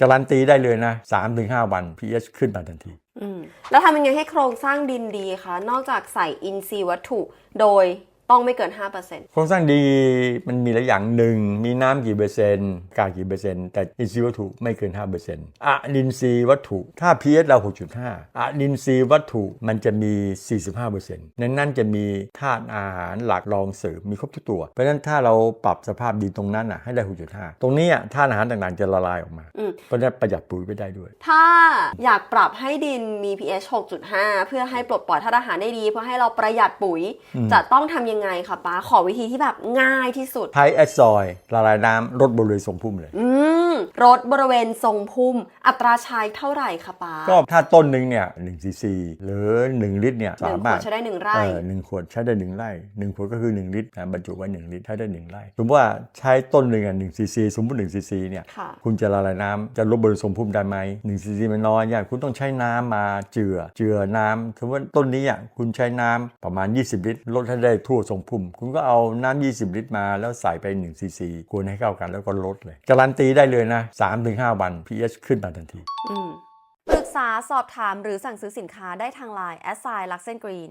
การันตีได้เลยนะ3-5วัน pH ขึ้นมาทันทีแล้วทำยังไงให้โครงสร้างดินดีคะ นอกจากใส่อินทรีย์วัตถุโดย ต้องไม่เกิน 5%โครงสร้างดีมันมีหลายอย่างหนึ่งมีน้ำกี่เปอร์เซ็นต์กากกี่เปอร์เซ็นต์แต่อินทรีย์วัตถุไม่เกิน5เปอร์เซ็นต์อะนินทรีย์วัตถุ ถ้า pH เรา 6.5อะนินทรีย์วัตถุมันจะมี 45เปอร์เซ็นต์ในนั้นจะมีธาตุอาหารหลักรองเสริมมีครบทุกตัว เพราะฉะนั้นถ้าเราปรับสภาพดินตรงนั้นอะให้ได้ 6.5 ตรงนี้อะธาตุอาหารต่างๆจะละลายออกมาอืมเพราะฉะนั้นประหยัดปุ๋ยไปได้ด้วย ถ้าอยากปรับให้ดินมี pH 6.5 เพื่อให้ปลดปล่อยธาตุอาหารได้ดี เพื่อให้เราประหยัดปุ๋ยจะต้องทำยังไงคะป้าขอวิธีที่แบบง่ายที่สุดใช้แอดซอยละลายน้ำลดบริเวณทรงพุ่มเลย อืมรถบริเวณทรงพุ่ม อัตราใช้เท่าไหร่คะป้าก็ถ้าต้นหนึ่งเนี่ย1ซีซีหรือ 1 ลิตรเนี่ยหนึ่สางขมาวรดถใช้ได้หนึ่งไร่ เออหนึ่งขวดใช้ได้หนึ่งไร่หนึ่งขวดก็คือ 1 ลิตรนะบรรจุไว้1ลิตรใช้ได้1ไร่สมมติว่าใช้ต้นหนึ่งอะหนึ่งซีซีสมมติ1ซีซีเนี่ยค่ะ คุณจะละลายน้ำจะลดบริเวณทรงพุ่มได้ไหม1ซีซีมันน้อยเนี่ยคุณต้องใช้น้ำมาเจือเจือน้ำสมมติว่าต้นนี้อะคุณใช้น้ำประมาณ 20 ลิตรลดให้ได้ทั่วทรงพุ่ม คุณก็เอาน้ำ 20 ลิตรมาแล้วใส่ไป1ซีซีกวนให้เข้ากันแล้วก็ลดเลย การันตีได้เลยนะ 3-5 วัน pH ขึ้นมาทันทีปรึกษาสอบถามหรือสั่งซื้อสินค้าได้ทางไลน์แอสไซลักเซนกรีน